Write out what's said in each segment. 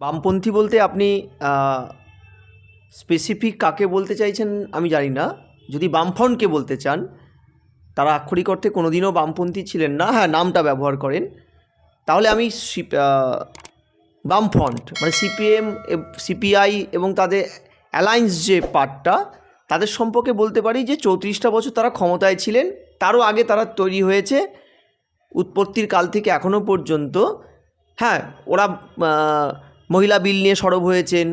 বামপন্থী বলতে আপনি স্পেসিফিক কাকে বলতে চাইছেন আমি জানি না। যদি বামফ্রন্টকে বলতে চান, তারা আক্ষরিক অর্থে কোনোদিনও বামপন্থী ছিলেন না। হ্যাঁ নামটা ব্যবহার করেন। তাহলে আমি বামফ্রন্ট মানে সিপিএম সিপিআই এবং তাদের অ্যালায়েন্স যে পার্টটা, তাদের সম্পর্কে বলতে পারি যে চৌত্রিশটা বছর তারা ক্ষমতায় ছিলেন। তারও আগে তারা তৈরি হয়েছে, উৎপত্তির কাল থেকে এখনও পর্যন্ত। হ্যাঁ ওরা মহিলা বিল নিয়ে সরব হয়েছেন।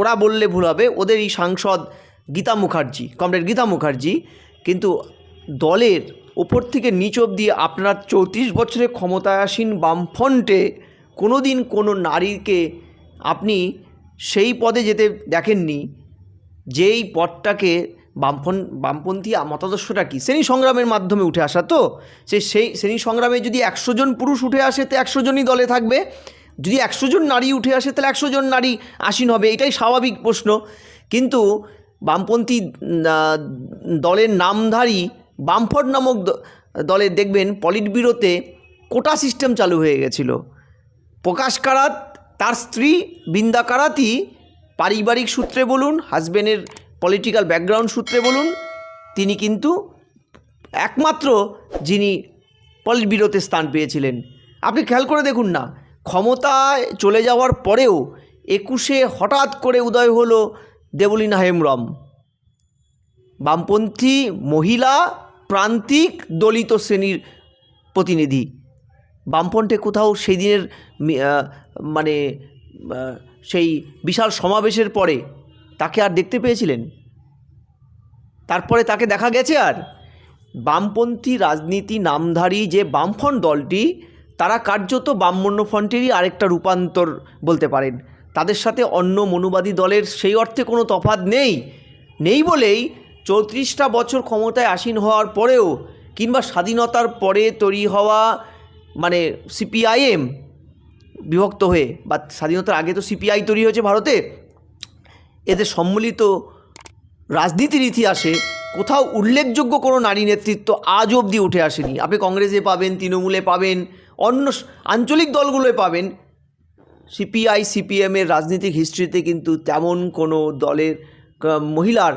ওরা বললে ভুল হবে। ওদের এই সাংসদ গীতা মুখার্জি, কমরেড গীতা মুখার্জি, কিন্তু দলের ওপর থেকে নিচ অবধি আপনারা চৌত্রিশ বছরে ক্ষমতাসীন বামফ্রন্টে কোনো দিন কোনো নারীকে আপনি সেই পদে যেতে দেখেননি, যেই পদটাকে বামপন বামপন্থী মতাদর্শটা কি? শ্রেণি সংগ্রামের মাধ্যমে উঠে আসা তো? সেই শ্রেণি সংগ্রামে যদি একশো জন পুরুষ উঠে আসে, তো একশো জনই দলে থাকবে। যদি একশো জন নারী উঠে আসে, তাহলে একশো জন নারী আসীন হবে, এটাই স্বাভাবিক প্রশ্ন। কিন্তু বামপন্থী দলের নামধারী বামফট নামক দলে দেখবেন পলিট ব্যুরোতে কোটা সিস্টেম চালু হয়ে গেছিল। প্রকাশ কারাত, তার স্ত্রী বৃন্দা কারাতই পারিবারিক সূত্রে বলুন হাজব্যান্ডের পলিটিক্যাল ব্যাকগ্রাউন্ড সূত্রে বলুন, তিনি কিন্তু একমাত্র যিনি পলিট বিরোতে স্থান পেয়েছিলেন। আপনি খেয়াল করে দেখুন না ক্ষমতায় চলে যাওয়ার পরেও একুশে হঠাৎ করে উদয় হলো দেবলীনা হেমব্রম। বামপন্থী মহিলা প্রান্তিক দলিত শ্রেণির প্রতিনিধি। বামফ্রন্টে কোথাও সেই দিনের মানে সেই বিশাল সমাবেশের পরে তাকে আর দেখতে পেয়েছিলেন? তারপরে তাকে দেখা গেছে আর? বামপন্থী রাজনীতি নামধারী যে বামফ্রন্ট দলটি তারা কার্যত বামমন্য ফ্রন্টেরই আরেকটা রূপান্তর বলতে পারেন। তাদের সাথে অন্য মনুবাদী দলের সেই অর্থে কোনো তফাৎ নেই। নেই বলেই চৌত্রিশটা বছর ক্ষমতায় আসীন হওয়ার পরেও কিংবা স্বাধীনতার পরে তৈরি হওয়া মানে সিপিআইএম বিভক্ত হয়ে বা স্বাধীনতার আগে তো সিপিআই তৈরি হয়েছে ভারতে, এদের সম্মিলিত রাজনীতির ইতিহাসে কোথাও উল্লেখযোগ্য কোনো নারী নেতৃত্ব আজ অবধি উঠে আসেনি। আপনি কংগ্রেসে পাবেন, তৃণমূলে পাবেন অন্য আঞ্চলিক দলগুলোয় পাবেন। সিপিআই সিপিএমের রাজনৈতিক হিস্ট্রিতে কিন্তু তেমন কোনো দলের মহিলার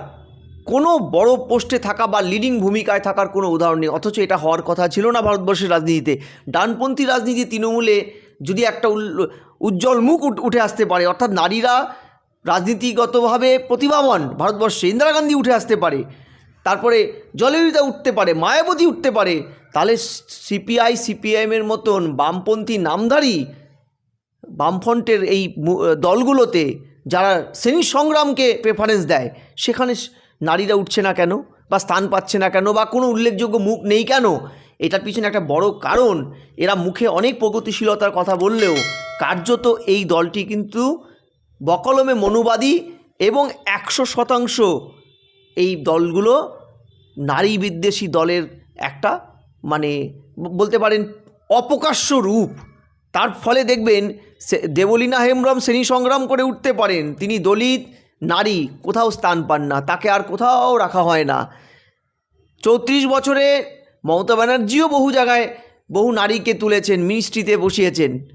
কোনো বড় পোস্টে থাকা বা লিডিং ভূমিকায় থাকার কোনো উদাহরণ নেই। অথচ এটা হওয়ার কথা ছিল না ভারতবর্ষের রাজনীতিতে। ডানপন্থী রাজনীতি তৃণমূলে যদি একটা উজ্জ্বল মুখ উঠে আসতে পারে, অর্থাৎ নারীরা রাজনীতিগতভাবে প্রতিভাবান ভারতবর্ষে, ইন্দিরা গান্ধী উঠে আসতে পারে। তারপরে জলরিতা উঠতে পারে, মায়াবতী উঠতে পারে, তাহলে সিপিআই সিপিআইএমের মতন বামপন্থী নামধারী বামফ্রন্টের এই দলগুলোতে যারা শ্রেণি সংগ্রামকে প্রেফারেন্স দেয়, সেখানে নারীরা উঠছে না কেন? বা স্থান পাচ্ছে না কেন? বা কোনো উল্লেখযোগ্য মুখ নেই কেন? এটার পিছনে একটা বড় কারণ, এরা মুখে অনেক প্রগতিশীলতার কথা বললেও কার্যত এই দলটি কিন্তু বকলমে মনুবাদী এবং একশো শতাংশ এই দলগুলো নারী বিদ্বেষী দলের একটা মানে বলতে পারেন অপ্রকাশ্য রূপ। তার ফলে দেখবেন সে- দেবলীনা হেমব্রম শ্রেণি সংগ্রাম করে উঠতে পারেন। তিনি দলিত নারী, কোথাও স্থান পান না, তাকে আর কোথাও রাখা হয় না। চৌত্রিশ বছরে মমতা ব্যানার্জিও বহু জায়গায় বহু নারীকে তুলেছেন, মিনিস্ট্রিতে বসিয়েছেন।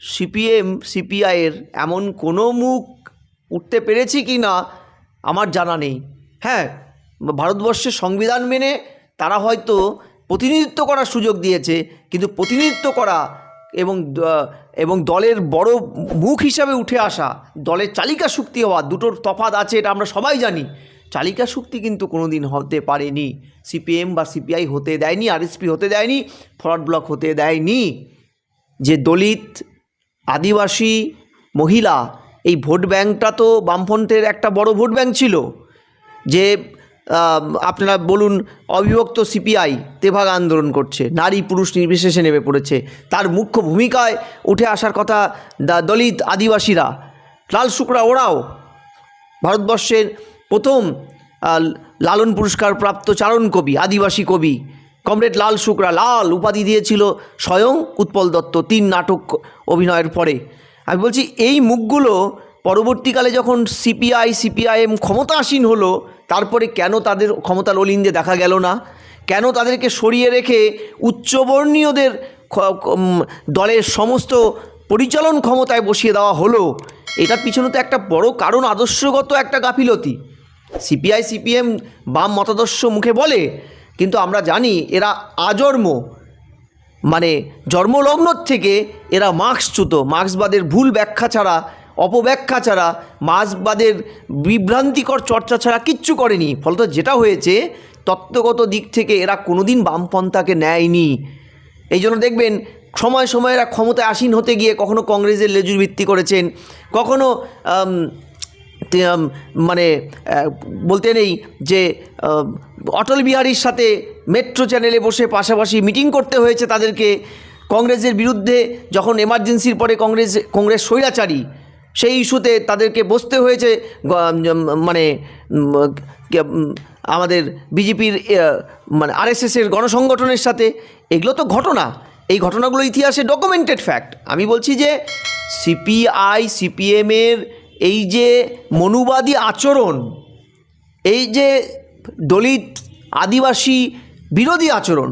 সিপিএম, সিপিআইয়ের এমন কোনো মুখ উঠতে পেরেছি কি না আমার জানা নেই। হ্যাঁ ভারতবর্ষের সংবিধান মেনে তারা হয়তো প্রতিনিধিত্ব করার সুযোগ দিয়েছে, কিন্তু প্রতিনিধিত্ব করা এবং এবং দলের বড় মুখ হিসাবে উঠে আসা, দলের চালিকা শক্তি হওয়া দুটোর তফাৎ আছে, এটা আমরা সবাই জানি। চালিকা শক্তি কিন্তু কোনো দিন হতে পারেনি। সিপিএম বা সিপিআই হতে দেয়নি, আরএসপি হতে দেয়নি, ফরওয়ার্ড ব্লক হতে দেয়নি। যে দলিত, আদিবাসী মহিলা, এই ভোট ব্যাংকটা তো বামফ্রন্টের একটা বড় ভোট ব্যাংক ছিল। যে আপনারা বলুন, অবিভক্ত সিপিআই তেভাগ আন্দোলন করছে, নারী পুরুষ নির্বিশেষে নেমে পড়েছে। তার মুখ্য ভূমিকায় উঠে আসার কথা দলিত আদিবাসীরা। লাল শুকরা ওরাও ভারতবর্ষের প্রথম লালন পুরস্কার প্রাপ্ত চারণ কবি, আদিবাসী কবি, কমরেড লাল শুকরা, লাল উপাধি দিয়েছিল স্বয়ং উৎপল দত্ত তিন নাটক অভিনয়ের পরে। আমি বলছি, এই মুখগুলো পরবর্তীকালে যখন সিপিআই, সিপিআইএম ক্ষমতাসীন হলো, তারপরে কেন তাদের ক্ষমতার অলিন্দে দেখা গেল না? কেন তাদেরকে সরিয়ে রেখে উচ্চবর্ণীয়দের দলের সমস্ত পরিচালন ক্ষমতায় বসিয়ে দেওয়া হলো? এটার পিছনে তো একটা বড় কারণ, আদর্শগত একটা গাফিলতি। সিপিআই, সিপিএম বাম মতাদর্শ মুখে বলে, কিন্তু আমরা জানি এরা আজন্ম মানে জন্মলগ্ন থেকে এরা মার্ক্সচ্যুত। মার্ক্সবাদের ভুল ব্যাখ্যা ছাড়া অপব্যাখ্যা ছাড়া মার্ক্সবাদের বিভ্রান্তিকর চর্চা ছাড়া কিচ্ছু করেনি। ফলত যেটা হয়েছে, তত্ত্বগত দিক থেকে এরা কোনোদিন বামপন্থাকে নেয়নি। এই জন্য দেখবেন, সময় সময় এরা ক্ষমতায় আসীন হতে গিয়ে কখনো কংগ্রেসের লেজুর ভিত্তি করেছেন, কখনো মানে বলতে নেই যে অটল বিহারীর সাথে মেট্রো চ্যানেলে বসে পাশাপাশি মিটিং করতে হয়েছে তাদেরকে। কংগ্রেসের বিরুদ্ধে যখন এমার্জেন্সির পরে কংগ্রেস কংগ্রেস স্বৈরাচারী সেই ইস্যুতে তাদেরকে বসতে হয়েছে মানে আমাদের বিজেপির মানে আরএসএসের গণসংগঠনের সাথে। এগুলো তো ঘটনা। এই ঘটনাগুলো ইতিহাসে ডকুমেন্টেড ফ্যাক্ট আমি বলছি যে সিপিআই সিপিএমের এই যে মনুবাদী আচরণ, এই যে দলিত আদিবাসী বিরোধী আচরণ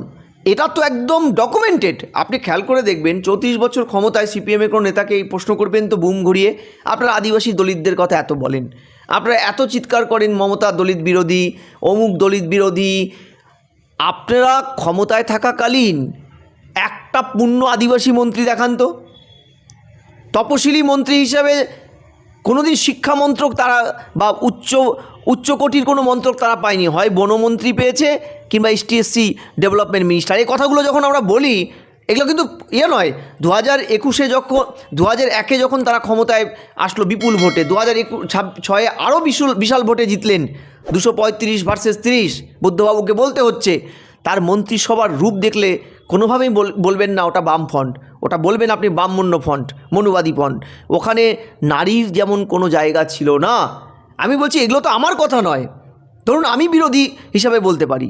এটা তো একদম ডকুমেন্টেড আপনি খেয়াল করে দেখবেন, চৌত্রিশ বছর ক্ষমতায় সিপিএমের কোনো নেতাকে এই প্রশ্ন করবেন তো বুম ঘুরিয়ে, আপনারা আদিবাসী দলিতদের কথা এত বলেন। আপনারা এত চিৎকার করেন মমতা দলিত বিরোধী, অমুক দলিত বিরোধী। আপনারা ক্ষমতায় থাকাকালীন একটা পূর্ণ আদিবাসী মন্ত্রী দেখান তো। তপশিলি মন্ত্রী হিসাবে কোনোদিন শিক্ষা মন্ত্রক তারা বা উচ্চ উচ্চকোটির কোনো মন্ত্রক তারা পায়নি। হয় বনমন্ত্রী পেয়েছে কিংবা এসটিএসসি ডেভেলপমেন্ট মিনিস্টার এই কথাগুলো যখন আমরা বলি, এগুলো কিন্তু ইয়ে নয়। দু হাজার একুশে যখন দু হাজার একে যখন তারা ক্ষমতায় আসলো বিপুল ভোটে দু হাজার একু ছয়ে আরও বিশাল বিশাল ভোটে জিতলেন। দুশো পঁয়ত্রিশ ভার্সেস তিরিশ, বুদ্ধবাবুকে বলতে হচ্ছে। তার মন্ত্রিসভার রূপ দেখলে কোনোভাবেই বল- বলবেন না ওটা বাম ফন্ট ওটা বলবেন আপনি বামমন্য ফন্ট মনুবাদী ফন্ট ওখানে নারীর যেমন কোনো জায়গা ছিল না আমি বলছি, এগুলো তো আমার কথা নয়। ধরুন, আমি বিরোধী হিসাবে বলতে পারি।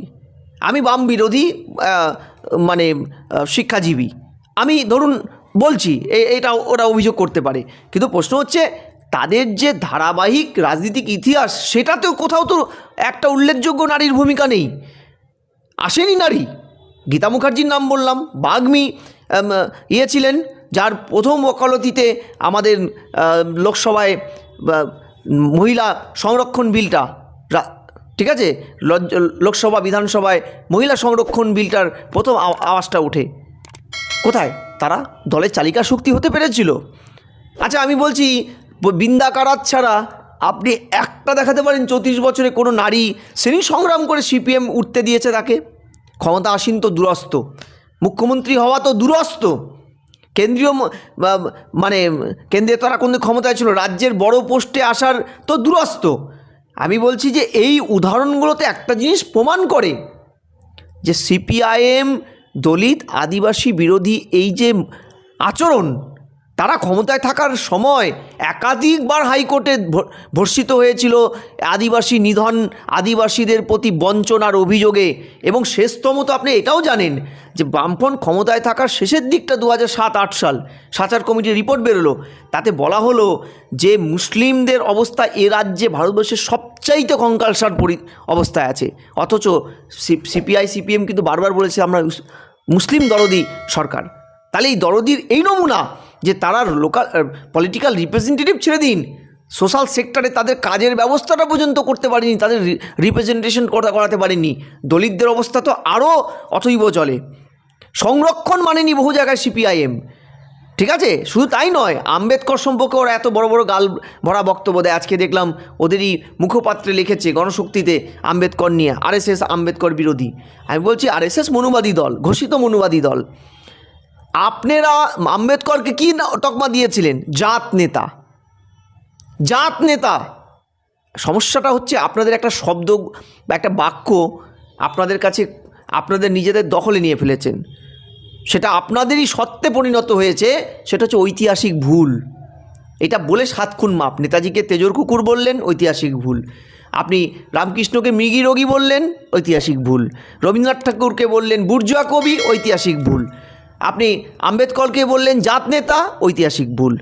আমি বাম বিরোধী মানে শিক্ষাজীবী। আমি ধরুন, বলছি এটা ওরা অভিযোগ করতে পারে। কিন্তু প্রশ্ন হচ্ছে, তাদের যে ধারাবাহিক রাজনীতিক ইতিহাস, সেটাতেও কোথাও তো একটা উল্লেখযোগ্য নারীর ভূমিকা নেই। আসেনি নারী। গীতা মুখার্জির নাম বললাম, বাগ্মী ইয়ে ছিলেন, যার প্রথম ওকালতিতে আমাদের লোকসভায় মহিলা সংরক্ষণ বিলটা ঠিক আছে? লোকসভা, বিধানসভায় মহিলা সংরক্ষণ বিলটার প্রথম আও- আওয়াজটা ওঠে। কোথায়? তারা দলের চালিকা শক্তি হতে পেরেছিল। আচ্ছা আমি বলছি বৃন্দা কারাত ছাড়া আপনি একটা দেখাতে পারেন চৌত্রিশ বছরে কোনো নারী শ্রেণি সংগ্রাম করে সিপিএম উঠতে দিয়েছে তাকে? ক্ষমতা আসীন তো দুরস্ত। মুখ্যমন্ত্রী হওয়া তো দুরস্ত। কেন্দ্রীয় মানে কেন্দ্রে তারা কোন ক্ষমতায় ছিল, রাজ্যের বড় পোস্টে আসার তো দুরস্ত। আমি বলছি যে এই উদাহরণগুলোতে একটা জিনিস প্রমাণ করে যে সিপিআইএম, দলিত, আদিবাসী বিরোধী এই যে আচরণ তারা ক্ষমতায় থাকার সময় একাধিকবার হাইকোর্টে ভর্ষিত হয়েছিল আদিবাসী নিধন আদিবাসীদের প্রতি বঞ্চনার অভিযোগে। এবং শেষতম তো আপনি এটাও জানেন যে বামফ্রন্ট ক্ষমতায় থাকার শেষের দিকটা দু সাত, আট সাল সাচার কমিটির রিপোর্ট বেরোলো। তাতে বলা হলো যে মুসলিমদের অবস্থা এ রাজ্যে ভারতবর্ষের সবচাইতে কঙ্কালসার পরি, অবস্থায় আছে। অথচ সিপিআই, সিপিএম কিন্তু বারবার বলেছে আমরা মুসলিম দরদি সরকার। তাহলে এই দরদির এই নমুনা যে তারা লোকাল পলিটিক্যাল রিপ্রেজেন্টেটিভ ছেড়ে দিন। সোশ্যাল সেক্টরে তাদের কাজের ব্যবস্থাটা পর্যন্ত করতে পারেনি, তাদের রিপ্রেজেন্টেশন করাতে পারেনি। দলিতদের অবস্থা তো আরও অথৈব চলে। সংরক্ষণ মানেনি বহু জায়গায় সিপিআইএম ঠিক আছে? শুধু তাই নয়, আম্বেদকর সম্পর্কে ওরা এত বড় বড় গাল ভরা বক্তব্য দেয়। আজকে দেখলাম ওদেরই মুখপাত্রে লিখেছে গণশক্তিতে আম্বেদকর নিয়ে, আরএসএস আম্বেদকর বিরোধী। আমি বলছি আরএসএস মনুবাদী দল, ঘোষিত মনুবাদী দল। আপনারা আম্বেদকরকে কি তকমা দিয়েছিলেন? জাত নেতা। জাত নেতা। সমস্যাটা হচ্ছে আপনাদের একটা শব্দ বা একটা বাক্য আপনাদের কাছে আপনাদের নিজেদের দখলে নিয়ে ফেলেছেন। সেটা আপনাদেরই সত্ত্বে পরিণত হয়েছে, সেটা হচ্ছে ঐতিহাসিক ভুল। এটা বলে সাত খুন মাপ। নেতাজিকে তেজর কুকুর বললেন, ঐতিহাসিক ভুল। আপনি রামকৃষ্ণকে মৃগী রোগী বললেন, ঐতিহাসিক ভুল। রবীন্দ্রনাথ ঠাকুরকে বললেন, বুর্জুয়া কবি, ঐতিহাসিক ভুল। আপনি আম্বেদকরকে বললেন, জাত নেতা, ঐতিহাসিক ভুল।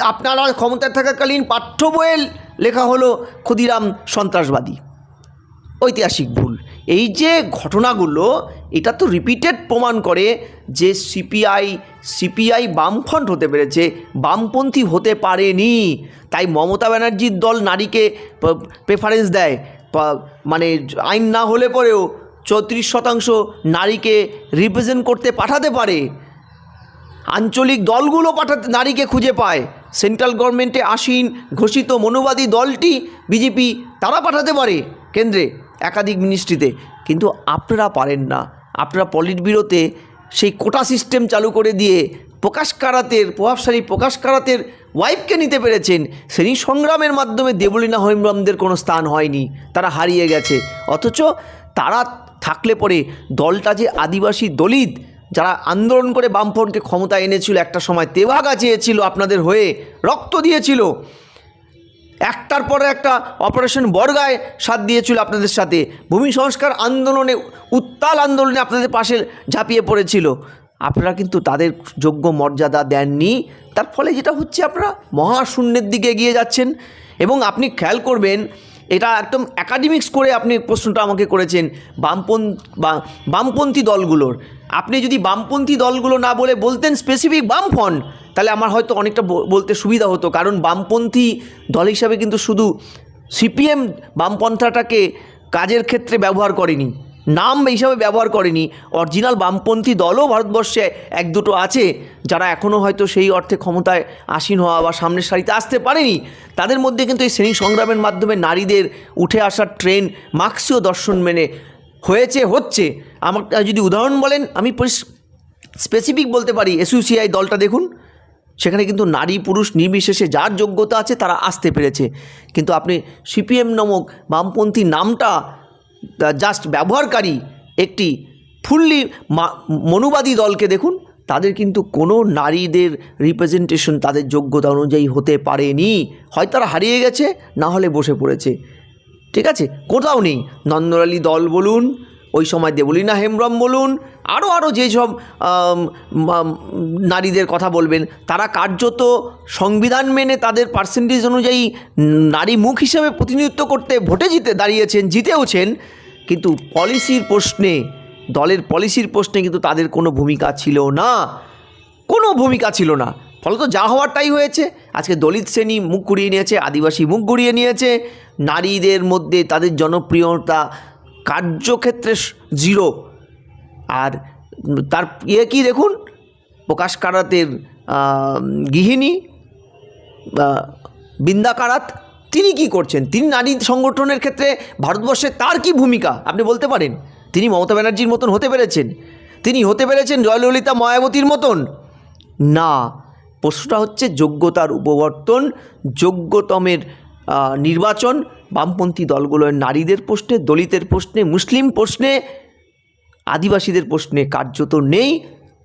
আপনারা ক্ষমতায় থাকাকালীন পাঠ্য বইয়ে লেখা হলো ক্ষুদিরাম সন্ত্রাসবাদী। ঐতিহাসিক ভুল। এই যে ঘটনাগুলো, এটা তো রিপিটেড প্রমাণ করে যে সিপিআই সিপিআই বামফ্রন্ট হতে পেরেছে। বামপন্থী হতে পারেনি। তাই মমতা ব্যানার্জির দল নারীকে প্রেফারেন্স দেয়। মানে আইন না হলে পরেও চৌত্রিশ শতাংশ নারীকে রিপ্রেজেন্ট করতে পাঠাতে পারে। আঞ্চলিক দলগুলো পাঠাতে নারীকে খুঁজে পায়। সেন্ট্রাল গভর্নমেন্টে আসীন ঘোষিত মনুবাদী দলটি বিজেপি তারা পাঠাতে পারে কেন্দ্রে, একাধিক মিনিস্ট্রিতে কিন্তু আপনারা পারেন না। আপনারা পলিট ব্যুরোতে সেই কোটা সিস্টেম চালু করে দিয়ে প্রকাশ কারাতের, প্রভাবশালী প্রকাশ কারাতের ওয়াইফকে নিতে পেরেছেন। শ্রেণি সংগ্রামের মাধ্যমে দেবলীনা হৈমরমদের কোনো স্থান হয়নি। তারা হারিয়ে গেছে। অথচ তারা থাকলে পরে দলটা যে আদিবাসী দলিত, যারা আন্দোলন করে বামফ্রন্টকে ক্ষমতা এনেছিল, একটা সময় তেভাগা চেয়েছিল আপনাদের হয়ে, রক্ত দিয়েছিল। একটার পরে একটা অপারেশন বর্গায় সাথ দিয়েছিল আপনাদের সাথে। ভূমি সংস্কার আন্দোলনে, উত্তাল আন্দোলনে আপনাদের পাশে ঝাঁপিয়ে পড়েছিল। আপনারা কিন্তু তাদের যোগ্য মর্যাদা দেননি। তার ফলে যেটা হচ্ছে, আপনারা মহাশূন্যের দিকে এগিয়ে যাচ্ছেন। এবং আপনি খেয়াল করবেন এটা একদম অ্যাকাডেমিক্স করে আপনি প্রশ্নটা আমাকে করেছেন বামপন, বা- বামপন্থী দলগুলোর। আপনি যদি বামপন্থী দলগুলো না বলে বলতেন স্পেসিফিক বামফ্রন্ট, তাহলে আমার হয়তো অনেকটা বলতে সুবিধা হতো। কারণ বামপন্থী দল হিসাবে কিন্তু শুধু সিপিএম বামপন্থাটাকে কাজের ক্ষেত্রে ব্যবহার করেনি। নাম হিসাবে ব্যবহার করেনি। অরিজিনাল বামপন্থী দলও ভারতবর্ষে এক দুটো আছে, যারা এখনও হয়তো সেই অর্থে ক্ষমতায় আসীন হওয়া বা সামনের সারিতে আসতে পারেনি। তাদের মধ্যে কিন্তু এই শ্রেণি সংগ্রামের মাধ্যমে নারীদের উঠে আসার ট্রেন মার্ক্সীয় দর্শন মেনে হয়েছে, হচ্ছে। আমার যদি উদাহরণ বলেন, আমি স্পেসিফিক বলতে পারি এসইউসিআই দলটা দেখুন। সেখানে কিন্তু নারী, পুরুষ নির্বিশেষে যার যোগ্যতা আছে তারা আসতে পেরেছে। কিন্তু আপনি সিপিএম নামক বামপন্থী নামটা জাস্ট ব্যবহারকারী একটি ফুললি মনুবাদী দলকে দেখুন, তাদের কিন্তু কোনো নারীদের রিপ্রেজেন্টেশন তাদের যোগ্যতা অনুযায়ী হতে পারেনি। হয় তারা হারিয়ে গেছে, না হলে বসে পড়েছে। ঠিক আছে? কোথাও নেই। নন্দরালী দল বলুন ওই সময় দেবলীনা হেমব্রম, বলুন। আরও আরও যেসব নারীদের কথা বলবেন, তারা কার্যত সংবিধান মেনে তাদের পার্সেন্টেজ অনুযায়ী নারী মুখ হিসেবে প্রতিনিধিত্ব করতে ভোটে জিতে দাঁড়িয়েছেন, জিতেওছেন। কিন্তু পলিসির প্রশ্নে, দলের পলিসির প্রশ্নে কিন্তু তাদের কোনো ভূমিকা ছিল না। কোনো ভূমিকা ছিল না। ফলত যা হওয়ার তাই হয়েছে। আজকে দলিত শ্রেণি মুখ ঘুরিয়ে নিয়েছে, আদিবাসী মুখ ঘুরিয়ে নিয়েছে। নারীদের মধ্যে তাদের জনপ্রিয়তা কার্যক্ষেত্রে জিরো। আর তার ইয়ে কি দেখুন? প্রকাশ কারাতের গৃহিণী বৃন্দা কারাত, তিনি কি করছেন? তিনি নারী সংগঠনের ক্ষেত্রে ভারতবর্ষে তার কি ভূমিকা? আপনি বলতে পারেন। তিনি মমতা ব্যানার্জির মতন হতে পেরেছেন। তিনি হতে পেরেছেন জয়ললিতা মায়াবতীর মতন। না, প্রশ্নটা হচ্ছে যোগ্যতার উপবর্তন, যোগ্যতমের নির্বাচন বামপন্থী দলগুলোর নারীদের প্রশ্নে, দলিতের প্রশ্নে, মুসলিম প্রশ্নে, আদিবাসীদের প্রশ্নে কার্যত নেই।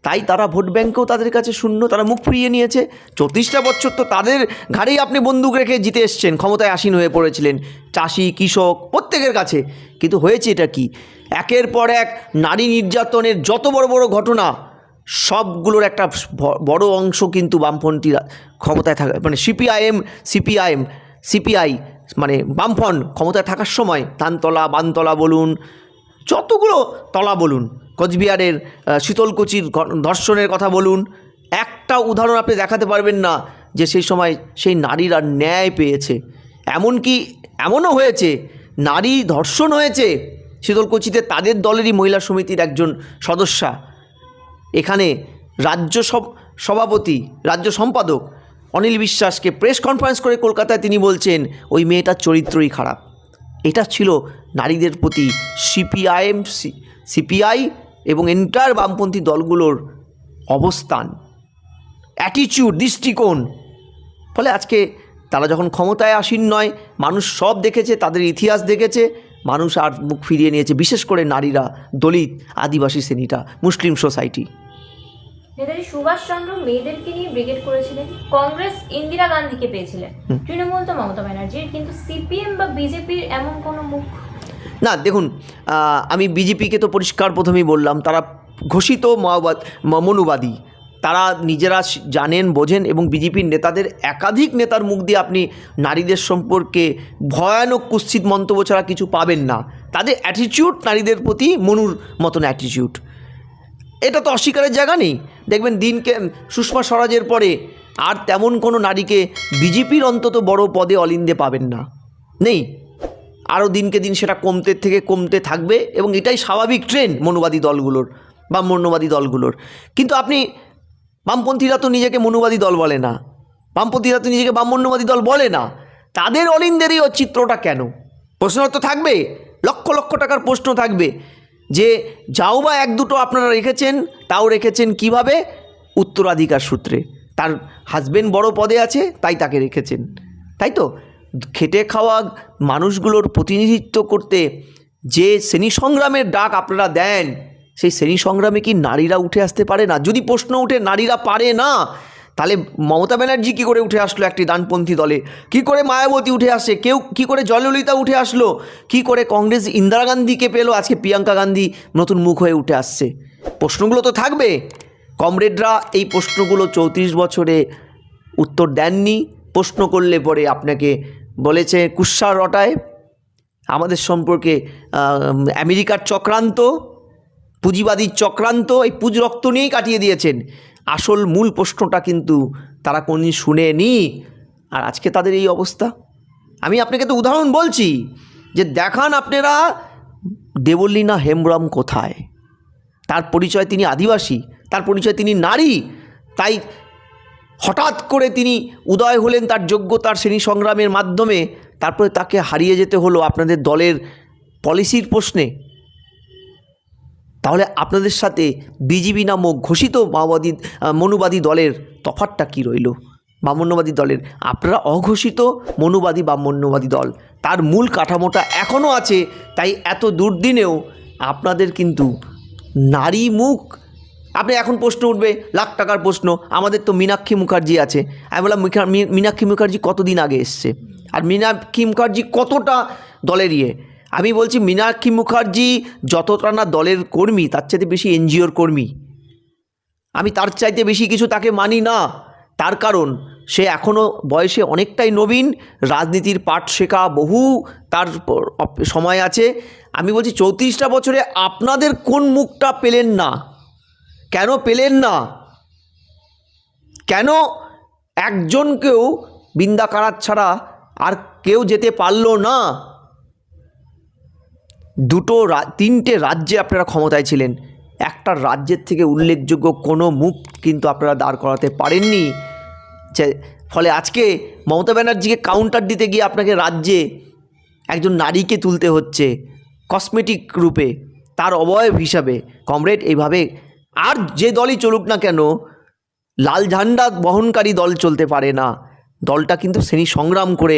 তাই তারা ভোট ব্যাংকেও তাদের কাছে শূন্য, তারা মুখ ফিরিয়ে নিয়েছে। চৌত্রিশটা বছর তো তাদের ঘাড়েই আপনি বন্দুক রেখে জিতে এসছেন, ক্ষমতায় আসীন হয়ে পড়েছিলেন, চাষি, কৃষক, প্রত্যেকের কাছে। কিন্তু হয়েছে এটা কি? একের পর এক নারী নির্যাতনের যত বড় বড় ঘটনা, সবগুলোর একটা বড় অংশ কিন্তু বামপন্থীরা ক্ষমতায় থাকা মানে সিপিআইএম সিপিআইএম, সিপিআই মানে বামফ্রন্ট ক্ষমতায় থাকার সময় তানতলা, বানতলা বলুন, যতগুলো তলা বলুন, কোচবিহারের শীতলকুচির ধর্ষণের কথা বলুন, একটা উদাহরণ আপনি দেখাতে পারবেন না যে সেই সময় সেই নারীরা ন্যায় পেয়েছে। এমনকি এমনও হয়েছে, নারী ধর্ষণ হয়েছে, শীতলকুচিতে তাদের দলেরই মহিলা সমিতির একজন সদস্যা। এখানে রাজ্য সভাপতি, রাজ্য সম্পাদক অনিল বিশ্বাসকে প্রেস কনফারেন্স করে কলকাতায় তিনি বলছেন, ওই মেয়েটার চরিত্রই খারাপ। এটা ছিল নারীদের প্রতি সিপিআইএম সিপিআই এবং এন্টার বামপন্থী দলগুলোর অবস্থান অ্যাটিচিউড দৃষ্টিকোণ। ফলে আজকে তারা যখন ক্ষমতায় আসীন নয়, মানুষ সব দেখেছে, তাদের ইতিহাস দেখেছে, মানুষ আর মুখ ফিরিয়ে নিয়েছে, বিশেষ করে নারীরা, দলিত, আদিবাসী শ্রেণীটা, মুসলিম সোসাইটি নেতাজি সুভাষচন্দ্র মেয়েদেরকে নিয়ে ব্রিগেড করেছিলেন কংগ্রেস ইন্দিরা গান্ধীকে পেয়েছিলেন তৃণমূল তো মমতা ব্যানার্জির কিন্তু সিপিএম বা বিজেপির এমন কোনো মুখ? না দেখুন আমি বিজেপিকে তো পরিষ্কার প্রথমেই বললাম তারা ঘোষিত মাওবাদ মনুবাদী। তারা নিজেরা জানেন বোঝেন এবং বিজেপির নেতাদের একাধিক নেতার মুখ দিয়ে আপনি নারীদের সম্পর্কে ভয়ানক কুৎসিত মন্তব্য ছাড়া কিছু পাবেন না। তাদের অ্যাটিটিউড নারীদের প্রতি মনুর মতন অ্যাটিটিউড এটা তো অস্বীকারের জায়গা নেই। দেখবেন দিনকে সুষমা স্বরাজের পরে আর তেমন কোনো নারীকে বিজেপির অন্তত বড় পদে অলিন্দে পাবেন না। নেই। আরও দিনকে দিন সেটা কমতে থেকে কমতে থাকবে এবং এটাই স্বাভাবিক ট্রেন্ড মনুবাদী দলগুলোর বা মন্যবাদী দলগুলোর। কিন্তু আপনি বামপন্থীরা তো নিজেকে মনুবাদী দল বলে না। বামপন্থীরা তো নিজেকে বামমন্যবাদী দল বলে না। তাদের অলিন্দেরই ও চিত্রটা কেন? প্রশ্ন তো থাকবে। লক্ষ লক্ষ টাকার প্রশ্ন থাকবে। যে যাও বা এক দুটো আপনারা রেখেছেন, তাও রেখেছেন কীভাবে? উত্তরাধিকার সূত্রে। তার হাজবেন্ড বড় পদে আছে, তাই তাকে রেখেছেন। তাই তো? খেটে খাওয়া মানুষগুলোর প্রতিনিধিত্ব করতে যে শ্রেণি সংগ্রামের ডাক আপনারা দেন, সেই শ্রেণি সংগ্রামে কি নারীরা উঠে আসতে পারে না? যদি প্রশ্ন উঠে, নারীরা পারে না। তাহলে মমতা ব্যানার্জি কী করে উঠে আসলো একটি ডানপন্থী দলে? কি করে মায়াবতী উঠে আসে? কেউ কি করে জয়ললিতা উঠে আসলো? কি করে কংগ্রেস ইন্দিরা গান্ধীকে পেল? আজকে প্রিয়াঙ্কা গান্ধী নতুন মুখ হয়ে উঠে আসছে। প্রশ্নগুলো তো থাকবে। কমরেডরা এই প্রশ্নগুলো চৌত্রিশ বছরে উত্তর দেননি। প্রশ্ন করলে পরে আপনাকে বলেছে কুৎসার রটায়। আমাদের সম্পর্কে আমেরিকার চক্রান্ত পুঁজিবাদীর চক্রান্ত, এই পুঁজ রক্ত নিয়েই কাটিয়ে দিয়েছেন। আসল মূল প্রশ্নটা কিন্তু তারা কোনদিন শুনেনি। আর আজকে তাদের এই অবস্থা। আমি আপনাকে তো উদাহরণ বলছি যে দেখান আপনারা দেবলীনা হেমব্রম কোথায়। তার পরিচয় তিনি আদিবাসী, তার পরিচয় তিনি নারী, তাই হঠাৎ করে তিনি উদয় হলেন তার যোগ্যতার শ্রেণি সংগ্রামের মাধ্যমে। তারপরে তাকে হারিয়ে যেতে হলো আপনাদের দলের পলিসির প্রশ্নে। তাহলে আপনাদের সাথে বিজিবি নামক ঘোষিত মাওবাদী মনুবাদী দলের তফাতটা কী রইল? বামন্যবাদী দলের, আপনারা অঘোষিত মনুবাদী বা মন্যবাদী দল। তার মূল কাঠামোটা এখনও আছে, তাই এত দুর্দিনেও আপনাদের কিন্তু নারী মুখ। আপনি এখন প্রশ্ন উঠবে, লাখ টাকার প্রশ্ন, আমাদের তো মীনাক্ষী মুখার্জি আছে। আমি বললাম মীনাক্ষী মুখার্জি কতদিন আগে এসছে? আর মীনাক্ষী মুখার্জি কতটা দলের ইয়ে? আমি বলছি মীনাক্ষী মুখার্জি যতটা না দলের কর্মী, তার চাইতে বেশি এনজিওর কর্মী। আমি তার চাইতে বেশি কিছু তাকে মানি না। তার কারণ, সে এখনও বয়সে অনেকটাই নবীন, রাজনীতির পাঠ শেখা বহু তার সময় আছে। আমি বলছি চৌত্রিশটা বছরে আপনাদের কোন মুখটা পেলেন না? কেন পেলেন না? কেন একজনকেও বিন্দা কারাত ছাড়া আর কেউ যেতে পারল না? দুটো তিনটে রাজ্যে আপনারা ক্ষমতায় ছিলেন। একটা রাজ্যের থেকে উল্লেখযোগ্য কোনো মুখ কিন্তু আপনারা দাঁড় করাতে পারেননি। ফলে আজকে মমতা ব্যানার্জিকে কাউন্টার দিতে গিয়ে আপনাকে রাজ্যে একজন নারীকে তুলতে হচ্ছে কসমেটিক রূপে। তার অবয়ব হিসাবে। কমরেড, এইভাবে আর যে দলই চলুক না কেন, লাল ঝান্ডা বহনকারী দল চলতে পারে না। দলটা কিন্তু শ্রেণি সংগ্রাম করে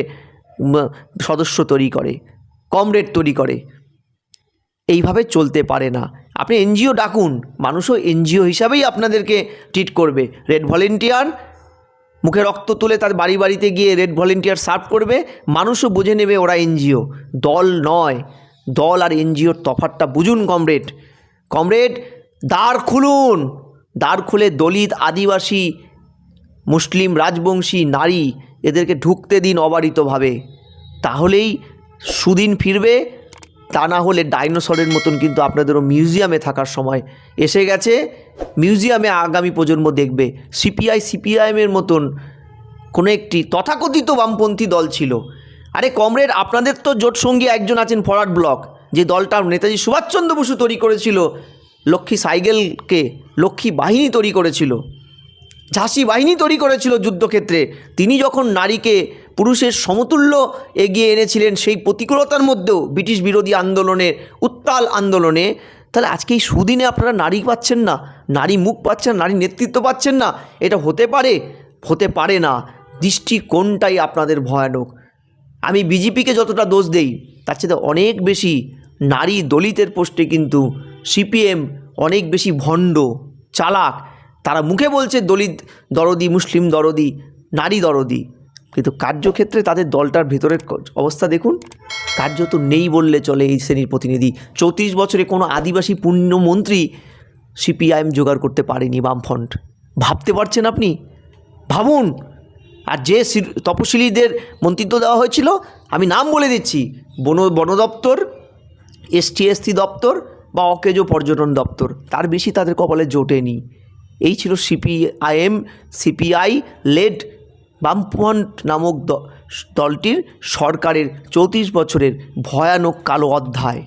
সদস্য তৈরি করে, কমরেড তৈরি করে। এইভাবে চলতে পারে না। আপনি এনজিও ডাকুন, মানুষও এনজিও হিসাবেই আপনাদেরকে ট্রিট করবে। রেড ভলেন্টিয়ার মুখে রক্ত তুলে তার বাড়ি বাড়িতে গিয়ে রেড ভলেন্টিয়ার সার্ভ করবে, মানুষও বুঝে নেবে ওরা এনজিও। দল নয়, দল আর এনজিওর তফাতটা বুঝুন কমরেড। কমরেড, দ্বার খুলুন। দ্বার খুলে দলিত, আদিবাসী, মুসলিম, রাজবংশী, নারী এদেরকে ঢুকতে দিন অবারিতভাবে। তাহলেই সুদিন ফিরবে তা না হলে ডাইনোসরের মতন কিন্তু আপনাদেরও মিউজিয়ামে থাকার সময় এসে গেছে। মিউজিয়ামে আগামী প্রজন্ম দেখবে। সিপিআই, সিপিআইএমের মতন কোনো একটি তথাকথিত বামপন্থী দল ছিল। আরে কমরেড, আপনাদের তো জোটসঙ্গী একজন আছেন ফরওয়ার্ড ব্লক, যে দলটা নেতাজি সুভাষচন্দ্র বসু তৈরি করেছিল, লক্ষ্মী সাইকেলকে লক্ষ্মী বাহিনী তৈরি করেছিল। ঝাঁসি বাহিনী তৈরি করেছিল যুদ্ধক্ষেত্রে। তিনি যখন নারীকে পুরুষের সমতুল্য এগিয়ে এনেছিলেন সেই প্রতিকূলতার মধ্যেও ব্রিটিশ বিরোধী আন্দোলনের, উত্তাল আন্দোলনে। তাহলে আজকে এই সুদিনে আপনারা নারী পাচ্ছেন না, নারী মুখ পাচ্ছেন নারী নেতৃত্ব পাচ্ছেন না, এটা হতে পারে? হতে পারে না। দৃষ্টিকোণটাই আপনাদের ভয়ানক। আমি বিজেপিকে যতটা দোষ দেই, তার চেয়ে অনেক বেশি নারী দলিতের পোস্টে কিন্তু সিপিএম অনেক বেশি ভণ্ড, চালাক। তারা মুখে বলছে দলিত দরদি, মুসলিম দরদি, নারী দরদি। কিন্তু কার্যক্ষেত্রে তাদের দলটার ভেতরের অবস্থা দেখুন। কার্য তো নেই বললে চলে এই শ্রেণির প্রতিনিধি। চৌত্রিশ বছরে কোনো আদিবাসী পুণ্যমন্ত্রী সিপিআইএম জোগাড় করতে পারেনি বামফ্রন্ট। ভাবতে পারছেন আপনি? ভাবুন। আর যে তপশিলীদের মন্ত্রিত্ব দেওয়া হয়েছিল, আমি নাম বলে দিচ্ছি। বন বন দপ্তর এসটি এসটি দপ্তর বা অকেজো পর্যটন দপ্তর। তার বেশি তাদের কপালে জোটেনি এই ছিল সিপিআইএম সিপিআই লেড বামফ্রন্ট নামক দলটির সরকারের চৌত্রিশ বছরের ভয়ানক কালো অধ্যায়।